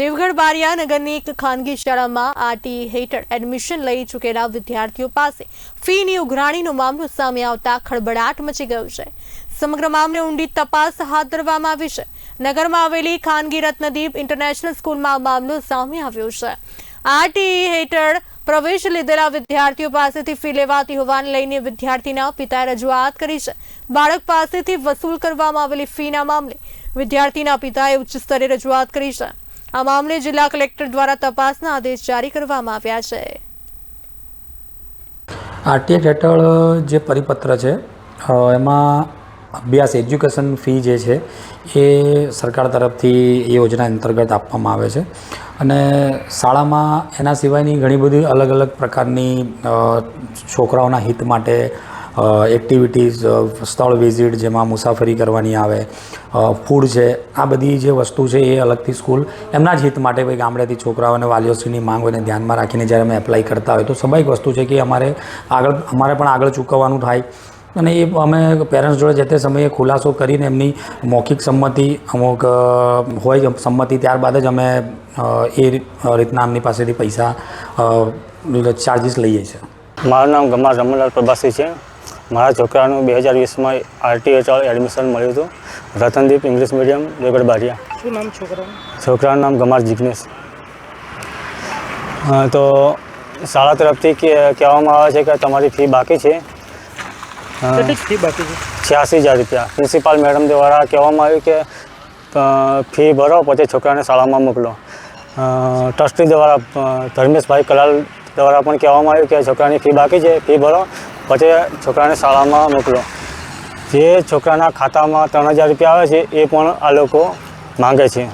દેવગઢ બારિયા નગરની એક ખાનગી શાળામાં આરટી હેઠળ એડમિશન લઈ ચૂકેલા વિદ્યાર્થીઓ પાસે ફીની ઉઘરાણીનો મામલો સામે આવતા ખળબડાટ મચી ગયો છે. સમગ્ર મામલે ઊંડી તપાસ હાથ ધરવામાં આવી છે. નગરમાં આવેલી ખાનગી રત્નદીપ ઇન્ટરનેશનલ સ્કૂલમાં મામલો સામે આવ્યો છે. આરટી હેઠળ પ્રવેશ લીધેલા વિદ્યાર્થીઓ પાસેથી ફી લેવાતી હોવાને લઈને વિદ્યાર્થીના પિતાએ રજૂઆત કરી છે. બાળક પાસેથી વસૂલ કરવામાં આવેલી ફીના મામલે વિદ્યાર્થીના પિતાએ ઉચ્ચ સ્તરે રજૂઆત કરી છે. આ મામલે જિલ્લા કલેક્ટર દ્વારા તપાસના આદેશ જારી કરવામાં આવ્યા છે. આરટીએક હેઠળ જે પરિપત્ર છે એમાં અભ્યાસ એજ્યુકેશન ફી જે છે, એ સરકાર તરફથી એ યોજના અંતર્ગત આપવામાં આવે છે. અને શાળામાં એના સિવાયની ઘણી બધી અલગ અલગ પ્રકારની છોકરાઓના હિત માટે એક્ટિવિટીઝ સ્થળ વિઝિટ જેમાં મુસાફરી કરવાની આવે ફૂડ છે, આ બધી જે વસ્તુ છે એ અલગથી સ્કૂલ એમના જ હિત માટે ભાઈ ગામડેથી છોકરાઓ અને વાલીઓશ્રીની માંગ હોય ધ્યાનમાં રાખીને જ્યારે અમે એપ્લાય કરતા હોય તો સ્વાભાવિક વસ્તુ છે કે અમારે આગળ, અમારે પણ આગળ ચૂકવવાનું થાય. અને એ અમે પેરેન્ટ્સ જોડે જે તે સમયે ખુલાસો કરીને એમની મૌખિક સંમતિ, અમુક હોય સંમતિ ત્યારબાદ જ અમે એ રીતના એમની પાસેથી પૈસા ચાર્જીસ લઈએ છીએ. મારું નામ ગમાર રમણલાલ પ્રભાસી છે. મારા છોકરાનું બે હજાર વીસમાં આરટી હેઠળ એડમિશન મળ્યું હતું. Ratandeep English medium Devgadh Baria. શું નામ છોકરાનું? છોકરાનું નામ ગમાર જિગ્નેશ. હા, તો શાળા તરફથી કે- કહેવામાં આવે છે કે તમારી ફી બાકી છે. ફી બાકી છે? છ્યાસી હજાર રૂપિયા. પ્રિન્સિપાલ મેડમ દ્વારા કહેવામાં આવ્યું કે ફી ભરો પછી છોકરાને શાળામાં મોકલો. ટ્રસ્ટી દ્વારા ધર્મેશભાઈ કલાલ દ્વારા પણ કહેવામાં આવ્યું કે છોકરાની ફી બાકી છે ફી ભરો. પછી છોકરાને શાળામાં મોકલો. જે છોકરાના ખાતામાં ત્રણ હજાર રૂપિયા આવે છે, એ પણ આ લોકો માંગે છે.